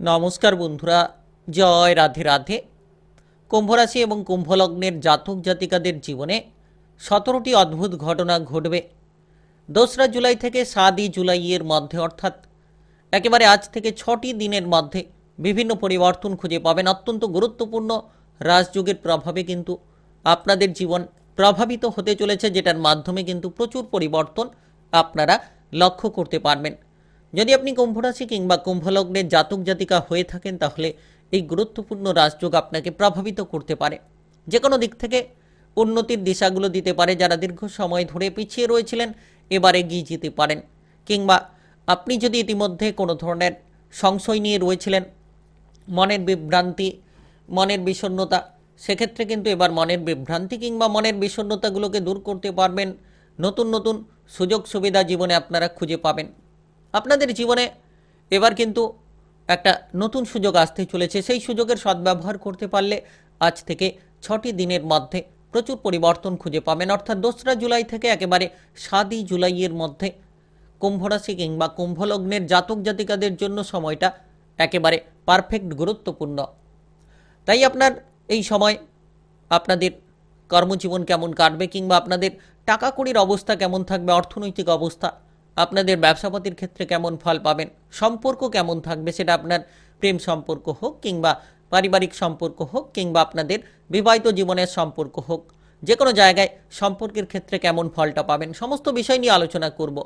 নমস্কার বন্ধুরা, জয় রাধে রাধে। কুম্ভরাশি এবং কুম্ভলগ্নের জাতক জাতিকাদের জীবনে সতেরোটি অদ্ভুত ঘটনা ঘটবে। দোসরা জুলাই থেকে সাতই জুলাইয়ের মধ্যে, অর্থাৎ একেবারে আজ থেকে ছটি দিনের মধ্যে বিভিন্ন পরিবর্তন খুঁজে পাবেন। অত্যন্ত গুরুত্বপূর্ণ রাজযোগের প্রভাবে কিন্তু আপনাদের জীবন প্রভাবিত হতে চলেছে, যেটার মাধ্যমে কিন্তু প্রচুর পরিবর্তন আপনারা লক্ষ্য করতে পারবেন। যদি আপনি কুম্ভরাশি কিংবা কুম্ভলগ্নের জাতক জাতিকা হয়ে থাকেন, তাহলে এই গুরুত্বপূর্ণ রাজযোগ আপনাকে প্রভাবিত করতে পারে। যে কোনো দিক থেকে উন্নতির দিশাগুলো দিতে পারে যারা দীর্ঘ সময় ধরে পিছিয়ে রয়েছিলেন, এবারে এগিয়ে যেতে পারেন। কিংবা আপনি যদি ইতিমধ্যে কোনো ধরনের সংশয় নিয়ে রয়েছিলেন, মনের বিভ্রান্তি, মনের বিষণ্ণতা, সেক্ষেত্রে কিন্তু এবার মনের বিভ্রান্তি কিংবা মনের বিষণ্ণতাগুলোকে দূর করতে পারবেন। নতুন নতুন সুযোগ সুবিধা জীবনে আপনারা খুঁজে পাবেন। আপনাদের জীবনে এবার কিন্তু একটা নতুন সুযোগ আসতে চলেছে। সেই সুযোগের সদ্ব্যবহার করতে পারলে আজ থেকে ছটি দিনের মধ্যে প্রচুর পরিবর্তন খুঁজে পাবেন। অর্থাৎ দোসরা জুলাই থেকে একেবারে সাতই জুলাইয়ের মধ্যে কুম্ভরাশি কিংবা কুম্ভলগ্নের জাতক জাতিকাদের জন্য সময়টা একেবারে পারফেক্ট গুরুত্বপূর্ণ। তাই আপনার এই সময় আপনাদের কর্মজীবন কেমন কাটবে কিংবা আপনাদের টাকা কড়ির অবস্থা কেমন থাকবে, অর্থনৈতিক অবস্থা আপনাদের ব্যবসাপাতির ক্ষেত্রে কেমন ফল পাবেন? সম্পর্ক কেমন থাকবে সেটা আপনার প্রেম সম্পর্ক হোক কিংবা পারিবারিক সম্পর্ক হোক কিংবা আপনাদের বিবাহিত জীবনের সম্পর্ক হোক যে কোনো জায়গায় সম্পর্কের ক্ষেত্রে কেমন ফলটা পাবেন, সমস্ত বিষয় নিয়ে আলোচনা করব।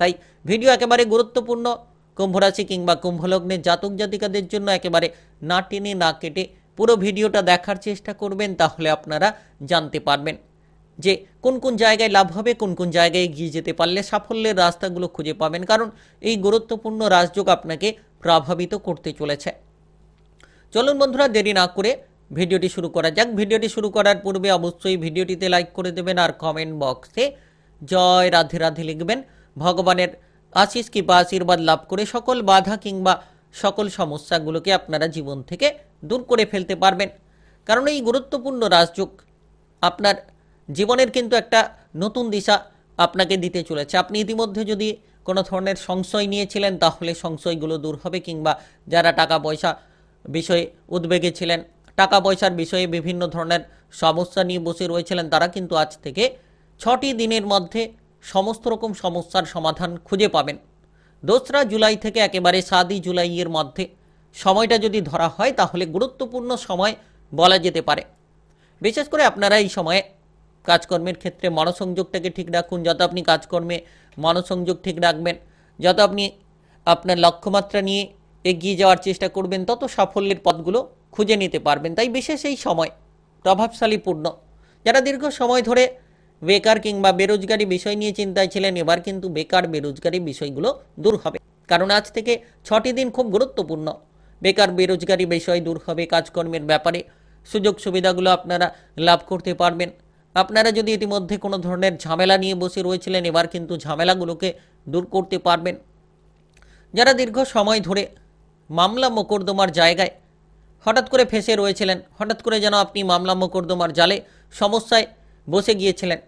তাই ভিডিও একেবারে গুরুত্বপূর্ণ। কুম্ভরাশি কিংবা কুম্ভলগ্নের জাতক জাতিকাদের জন্য একেবারে না টেনে না কেটে পুরো ভিডিওটা দেখার চেষ্টা করবেন, তাহলে আপনারা জানতে পারবেন। যে কোন কোন জায়গায় লাভ হবে, কোন কোন জায়গায় এগিয়ে যেতে পারলে সাফল্যের রাস্তাগুলো খুঁজে পাবেন। কারণ এই গুরুত্বপূর্ণ রাজযোগ আপনাকে প্রভাবিত করতে চলেছে। চলুন বন্ধুরা, দেরি না করে ভিডিওটি শুরু করা যাক। ভিডিওটি শুরু করার পূর্বে অবশ্যই ভিডিওটিতে লাইক করে দেবেন আর কমেন্ট বক্সে জয় রাধে রাধে লিখবেন। ভগবানের আশিস কৃপা, আশীর্বাদ লাভ করে সকল বাধা কিংবা সকল সমস্যাগুলোকে আপনারা জীবন থেকে দূর করে ফেলতে পারবেন। কারণ এই গুরুত্বপূর্ণ রাজযোগ আপনার জীবনের কিন্তু একটা নতুন দিশা আপনাকে দিতে চলেছে। আপনি ইতিমধ্যে যদি কোনো ধরনের সংশয় নিয়েছিলেন, তাহলে সংশয়গুলো দূর হবে কিংবা যারা টাকা পয়সা বিষয়ে উদ্বেগে ছিলেন, টাকা পয়সার বিষয়ে বিভিন্ন ধরনের সমস্যা নিয়ে বসে রয়েছিলেন, তারা কিন্তু আজ থেকে ছটি দিনের মধ্যে সমস্ত রকম সমস্যার সমাধান খুঁজে পাবেন। দোসরা জুলাই থেকে একেবারে সাতই জুলাইয়ের মধ্যে সময়টা যদি ধরা হয়, তাহলে গুরুত্বপূর্ণ সময় বলা যেতে পারে। বিশেষ করে আপনারা এই সময়ে কাজকর্মের ক্ষেত্রে মনসংযোগটাকে ঠিক রাখুন। যত আপনি কাজকর্মে মনসংযোগ ঠিক রাখবেন, যত আপনি আপনার লক্ষ্যমাত্রা নিয়ে এগিয়ে যাওয়ার চেষ্টা করবেন, তত সাফল্যের পথগুলো খুঁজে নিতে পারবেন। তাই বিশেষ এই সময় প্রভাবশালীপূর্ণ যারা দীর্ঘ সময় ধরে বেকার কিংবা বেরোজগারি বিষয় নিয়ে চিন্তায় ছিলেন, এবার কিন্তু বেকার বেরোজগারি বিষয়গুলো দূর হবে। কারণ আজ থেকে ছটি দিন খুব গুরুত্বপূর্ণ। বেকার বেরোজগারি বিষয় দূর হবে, কাজকর্মের ব্যাপারে সুযোগ সুবিধাগুলো আপনারা লাভ করতে পারবেন। আপনারা যদি ইতিমধ্যে কোনো ধরনের ঝামেলা নিয়ে বসে রয়েছিলেন, এবার কিন্তু ঝামেলাগুলোকে দূর করতে পারবেন। যারা দীর্ঘ সময় ধরে মামলা মোকদ্দমার জায়গায় হঠাৎ করে ফেসে রয়েছিলেন, হঠাৎ করে যেন আপনি মামলা মোকদ্দমার জালে সমস্যায় বসে গিয়েছিলেন,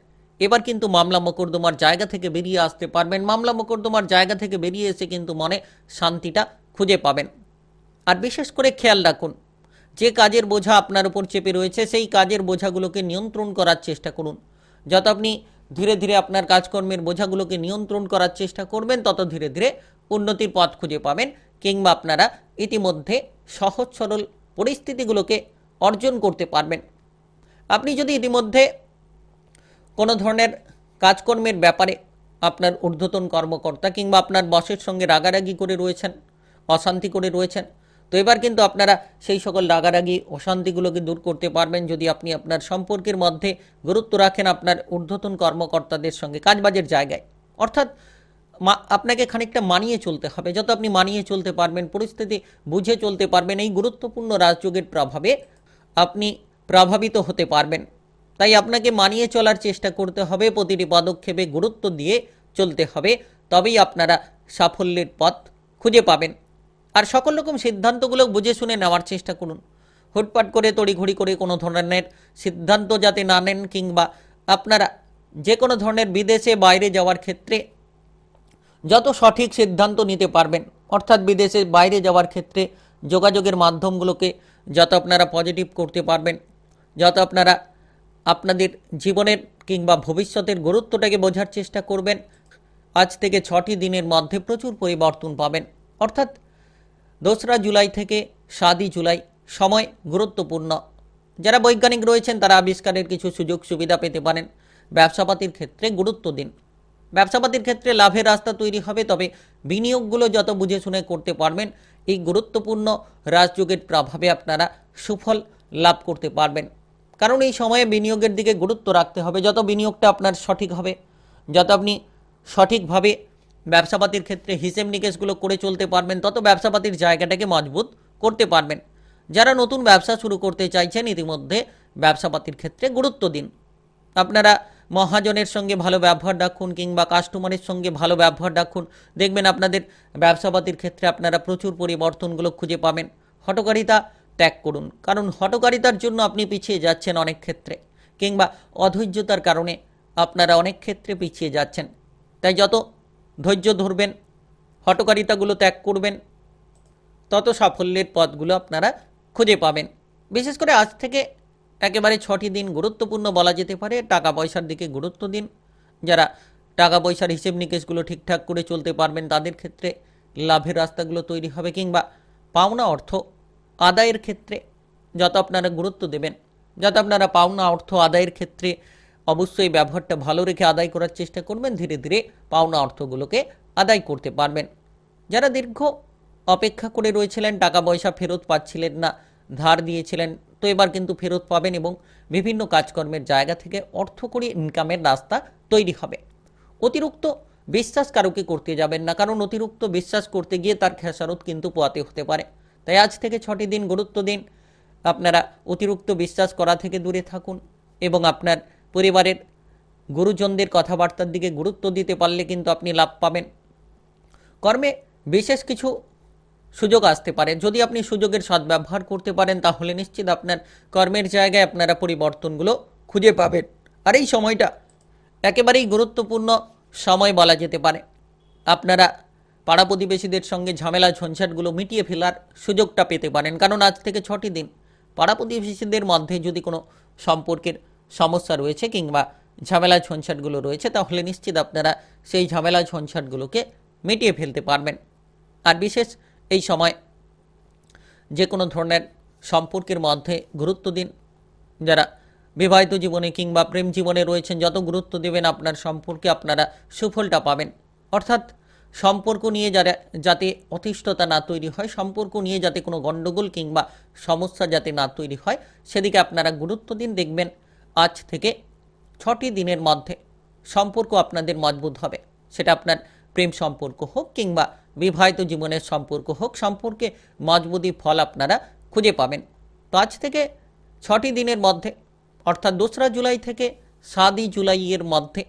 এবার কিন্তু মামলা মোকদ্দমার জায়গা থেকে বেরিয়ে আসতে পারবেন। মামলা মোকদ্দমার জায়গা থেকে বেরিয়ে এসে কিন্তু মনে শান্তিটা খুঁজে পাবেন। আর বিশেষ করে খেয়াল রাখুন যে কাজের বোঝা আপনার উপর চেপে রয়েছে, সেই কাজের বোঝাগুলোকে নিয়ন্ত্রণ করার চেষ্টা করুন। যত আপনি ধীরে ধীরে আপনার কাজকর্মের বোঝাগুলোকে নিয়ন্ত্রণ করার চেষ্টা করবেন, তত ধীরে ধীরে উন্নতির পথ খুঁজে পাবেন কিংবা আপনারা ইতিমধ্যে সহজ সরল পরিস্থিতিগুলোকে অর্জন করতে পারবেন। আপনি যদি ইতিমধ্যে কোনো ধরনের কাজকর্মের ব্যাপারে আপনার ঊর্ধ্বতন কর্মকর্তা কিংবা আপনার বসের সঙ্গে রাগারাগি করে রয়েছেন, অশান্তি করে রয়েছেন তো এবার কিন্তু আপনারা সেই সকল রাগারাগি, অশান্তিগুলোকে দূর করতে পারবেন যদি আপনি আপনার সম্পর্কের মধ্যে গুরুত্ব রাখেন আপনার ঊর্ধ্বতন কর্মকর্তাদের সঙ্গে কাজবাজের জায়গায়। অর্থাৎ মা, আপনাকে খানিকটা মানিয়ে চলতে হবে। যত আপনি মানিয়ে চলতে পারবেন, পরিস্থিতি বুঝে চলতে পারবেন, এই গুরুত্বপূর্ণ রাজযোগের প্রভাবে আপনি প্রভাবিত হতে পারবেন। তাই আপনাকে মানিয়ে চলার চেষ্টা করতে হবে, প্রতিটি পদক্ষেপে গুরুত্ব দিয়ে চলতে হবে। তবেই আপনারা সাফল্যের পথ খুঁজে পাবেন। আর সকল রকম সিদ্ধান্তগুলো বুঝে শুনে নেওয়ার চেষ্টা করুন। হুটপাট করে, তড়িঘড়ি করে কোনো ধরনের সিদ্ধান্ত যাতে না নেন কিংবা আপনারা যে কোনো ধরনের বিদেশে বাইরে যাওয়ার ক্ষেত্রে যত সঠিক সিদ্ধান্ত নিতে পারবেন, অর্থাৎ বিদেশে বাইরে যাওয়ার ক্ষেত্রে যোগাযোগের মাধ্যমগুলোকে যত আপনারা পজিটিভ করতে পারবেন, যত আপনারা আপনাদের জীবনের কিংবা ভবিষ্যতের গুরুত্বটাকে বোঝার চেষ্টা করবেন, আজ থেকে ছটি দিনের মধ্যে প্রচুর পরিবর্তন পাবেন। অর্থাৎ দোসরা জুলাই থেকে সাতই জুলাই সময় গুরুত্বপূর্ণ। যারা বৈজ্ঞানিক রয়েছেন, তারা আবিষ্কারের কিছু সুযোগ সুবিধা পেতে পারেন। ব্যবসাপাতির ক্ষেত্রে গুরুত্ব দিন। ব্যবসাপাতির ক্ষেত্রে লাভের রাস্তা তৈরি হবে, তবে বিনিয়োগগুলো যত বুঝে শুনে করতে পারবেন, এই গুরুত্বপূর্ণ রাজযোগের প্রভাবে আপনারা সুফল লাভ করতে পারবেন। কারণ এই সময়ে বিনিয়োগের দিকে গুরুত্ব রাখতে হবে। যত বিনিয়োগটা আপনার সঠিক হবে, যত আপনি সঠিকভাবে ব্যবসাপাতির ক্ষেত্রে হিসেব নিকেশগুলো করে চলতে পারবেন, তত ব্যবসাপাতির জায়গাটাকে মজবুত করতে পারবেন। যারা নতুন ব্যবসা শুরু করতে চাইছেন, ইতিমধ্যে ব্যবসাপাতির ক্ষেত্রে গুরুত্ব দিন। আপনারা মহাজনের সঙ্গে ভালো ব্যবহার রাখুন কিংবা কাস্টমারের সঙ্গে ভালো ব্যবহার রাখুন। দেখবেন আপনাদের ব্যবসাপাতির ক্ষেত্রে আপনারা প্রচুর পরিবর্তনগুলো খুঁজে পাবেন। হটকারিতা ত্যাগ করুন, কারণ হটকারিতার জন্য আপনি পিছিয়ে যাচ্ছেন অনেক ক্ষেত্রে কিংবা অধৈর্যতার কারণে আপনারা অনেক ক্ষেত্রে পিছিয়ে যাচ্ছেন। তাই যত ধৈর্য ধরবেন হটকারিতাগুলো ত্যাগ করবেন, তত সাফল্যের পথগুলো আপনারা খুঁজে পাবেন। বিশেষ করে আজ থেকে একেবারে ছটি দিন গুরুত্বপূর্ণ বলা যেতে পারে টাকা পয়সার দিকে গুরুত্ব দিন। যারা টাকা পয়সার হিসেব নিকেশগুলো ঠিকঠাক করে চলতে পারবেন, তাদের ক্ষেত্রে লাভের রাস্তাগুলো তৈরি হবে কিংবা পাওনা অর্থ আদায়ের ক্ষেত্রে যত আপনারা গুরুত্ব দেবেন, যত আপনারা পাওনা অর্থ আদায়ের ক্ষেত্রে অবশ্যই ব্যবহারটা ভালো রেখে আদায় করার চেষ্টা করবেন। ধীরে ধীরে পাওনা অর্থগুলোকে আদায় করতে পারবেন। যারা দীর্ঘ অপেক্ষা করে রয়েছিলেন, টাকা পয়সা ফেরত পাচ্ছিলেন না, ধার দিয়েছিলেন তো এবার কিন্তু ফেরত পাবেন এবং বিভিন্ন কাজকর্মের জায়গা থেকে অর্থ করে ইনকামের রাস্তা তৈরি হবে। অতিরিক্ত বিশ্বাস কারোকে করতে যাবেন না, কারণ অতিরিক্ত বিশ্বাস করতে গিয়ে তার খেসারত কিন্তু পোয়াতে হতে পারে। তাই আজ থেকে ছটি দিন গুরুত্ব দিন। আপনারা অতিরিক্ত বিশ্বাস করা থেকে দূরে থাকুন এবং আপনার পরিবারের গুরুজনদের কথাবার্তার দিকে গুরুত্ব দিতে পারলে কিন্তু আপনি লাভ পাবেন। কর্মে বিশেষ কিছু সুযোগ আসতে পারে। যদি আপনি সুযোগের সদ্ব্যবহার করতে পারেন, তাহলে নিশ্চিত আপনার কর্মের জায়গায় আপনারা পরিবর্তনগুলো খুঁজে পাবেন। আর এই সময়টা একেবারেই গুরুত্বপূর্ণ সময় বলা যেতে পারে। আপনারা পাড়া প্রতিবেশীদের সঙ্গে ঝামেলা, ঝঞ্ঝাটগুলো মিটিয়ে ফেলার সুযোগটা পেতে পারেন। কারণ আজ থেকে ছটি দিন পাড়া প্রতিবেশীদের মধ্যে যদি কোনো সম্পর্কের সমস্যা রয়েছে কিংবা ঝামেলা ঝঞ্ঝাটগুলো রয়েছে, তাহলে নিশ্চিত আপনারা সেই ঝামেলা ঝঞ্ঝাটগুলোকে মিটিয়ে ফেলতে পারবেন। আর বিশেষ এই সময় যে কোনো ধরনের সম্পর্কের মধ্যে গুরুত্ব দিন। যারা বিবাহিত জীবনে কিংবা প্রেম জীবনে রয়েছেন, যত গুরুত্ব দেবেন আপনার সম্পর্কে আপনারা সুফলটা পাবেন। অর্থাৎ সম্পর্ক নিয়ে যারা, যাতে অতিষ্ঠতা না তৈরি হয়, সম্পর্ক নিয়ে যাতে কোনো গণ্ডগোল কিংবা সমস্যা যাতে না তৈরি হয়, সেদিকে আপনারা গুরুত্ব দিন, দেখবেন আজ থেকে ছটি দিনের মধ্যে সম্পর্ক আপনাদের মজবুত হবে। সেটা আপনার প্রেম সম্পর্ক হোক কিংবা বিবাহিত জীবনের সম্পর্ক হোক, সম্পর্কে মজবুতি ফল আপনারা খুঁজে পাবেন। তো আজ থেকে ছটি দিনের মধ্যে, অর্থাৎ দোসরা জুলাই থেকে সাতই জুলাইয়ের মধ্যে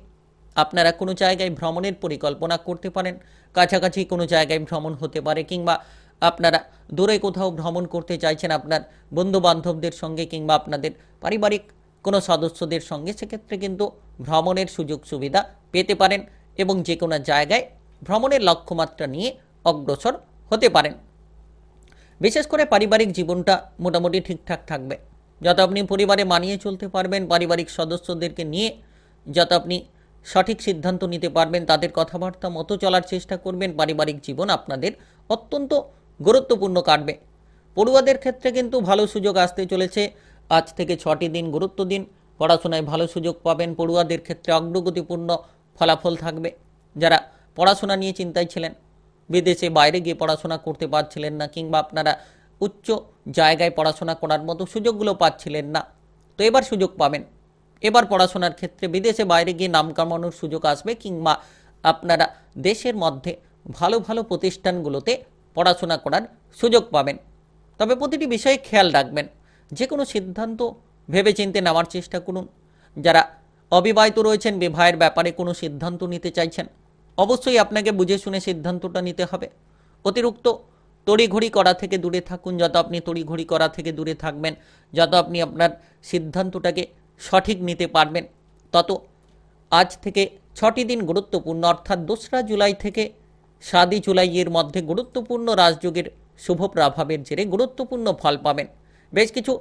আপনারা কোনো জায়গায় ভ্রমণের পরিকল্পনা করতে পারেন। কাছাকাছি কোনো জায়গায় ভ্রমণ হতে পারে কিংবা আপনারা দূরে কোথাও ভ্রমণ করতে চাইছেন আপনার বন্ধু বান্ধবদের সঙ্গে কিংবা আপনাদের পারিবারিক কোনো সদস্যদের সঙ্গে সেক্ষেত্রে কিন্তু ভ্রমণের সুযোগ সুবিধা পেতে পারেন এবং যে কোনো জায়গায় ভ্রমণের লক্ষ্যমাত্রা নিয়ে অগ্রসর হতে পারেন। বিশেষ করে পারিবারিক জীবনটা মোটামুটি ঠিকঠাক থাকবে। যত আপনি পরিবারে মানিয়ে চলতে পারবেন, পারিবারিক সদস্যদেরকে নিয়ে যত আপনি সঠিক সিদ্ধান্ত নিতে পারবেন, তাদের কথাবার্তা মতো চলার চেষ্টা করবেন, পারিবারিক জীবন আপনাদের অত্যন্ত গুরুত্বপূর্ণ কাটবে। পড়ুয়াদের ক্ষেত্রে কিন্তু ভালো সুযোগ আসতে চলেছে। আজ থেকে ছটি দিন গুরুত্ব দিন। পড়াশোনায় ভালো সুযোগ পাবেন। পড়ুয়াদের ক্ষেত্রে অগ্রগতিপূর্ণ ফলাফল থাকবে। যারা পড়াশোনা নিয়ে চিন্তায় ছিলেন, বিদেশে বাইরে গিয়ে পড়াশোনা করতে পারছিলেন না কিংবা আপনারা উচ্চ জায়গায় পড়াশোনা করার মতো সুযোগগুলো পাচ্ছিলেন না, তো এবার সুযোগ পাবেন। এবার পড়াশোনার ক্ষেত্রে বিদেশে বাইরে গিয়ে নাম কামানোর সুযোগ আসবে কিংবা আপনারা দেশের মধ্যে ভালো ভালো প্রতিষ্ঠানগুলোতে পড়াশোনা করার সুযোগ পাবেন। তবে প্রতিটি বিষয়ে খেয়াল রাখবেন। যে কোনো সিদ্ধান্ত ভেবেচিন্তে নেওয়ার চেষ্টা করুন। যারা অবিবাহিত রয়েছেন, বিবাহের ব্যাপারে কোনো সিদ্ধান্ত নিতে চাইছেন, অবশ্যই আপনাকে বুঝে শুনে সিদ্ধান্তটা নিতে হবে। অতিরিক্ত তড়িঘড়ি করা থেকে দূরে থাকুন। যত আপনি তড়িঘড়ি করা থেকে দূরে থাকবেন, যত আপনি আপনার সিদ্ধান্তটাকে সঠিক নিতে পারবেন, তত আজ থেকে ছটি দিন গুরুত্বপূর্ণ, অর্থাৎ দোসরা জুলাই থেকে সাতই জুলাইয়ের মধ্যে গুরুত্বপূর্ণ রাজযোগের শুভ প্রভাবের জেরে গুরুত্বপূর্ণ ফল পাবেন। বেশ কিছু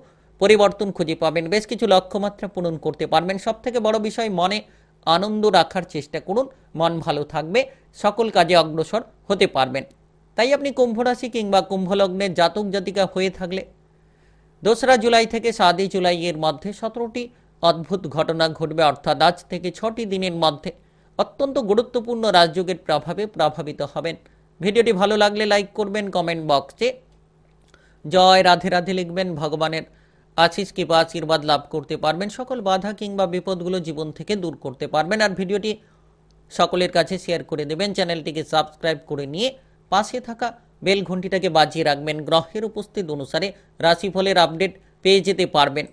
পরিবর্তন খুঁজে পাবেন, বেশ কিছু লক্ষ্যমাত্রা পূরণ করতে পারবেন। সব থেকে বড় বিষয়, মনে আনন্দ রাখার চেষ্টা করুন, মন ভালো থাকবে, সকল কাজে অগ্রসর হতে পারবেন। তাই আপনি কুম্ভ রাশি কিংবা কুম্ভলগ্নের জাতক জাতিকা হয়ে থাকলে দোসরা জুলাই থেকে সাতই জুলাই এর মধ্যে সতেরোটি অদ্ভুত ঘটনা ঘটবে, অর্থাৎ আজ থেকে ছটি দিনের মধ্যে অত্যন্ত গুরুত্বপূর্ণ রাজযোগের প্রভাবে প্রভাবিত হবেন। ভিডিওটি ভালো লাগলে লাইক করবেন, কমেন্ট বক্সে জয়, রাধে রাধে লিখবেন ভগবানের। আশিস কিংবা আশীর্বাদ লাভ করতে পারবেন। সকল বাধা কিংবা বিপদগুলো জীবন থেকে দূর করতে পারবেন। আর ভিডিওটি সকলের কাছে শেয়ার করে দেবেন। চ্যানেলটিকে সাবস্ক্রাইব করে নিয়ে পাশে থাকা বেল ঘন্টিটাকে বাজিয়ে রাখবেন। গ্রহের উপস্থিত অনুসারে রাশিফলের আপডেট পেয়ে যেতে পারবেন।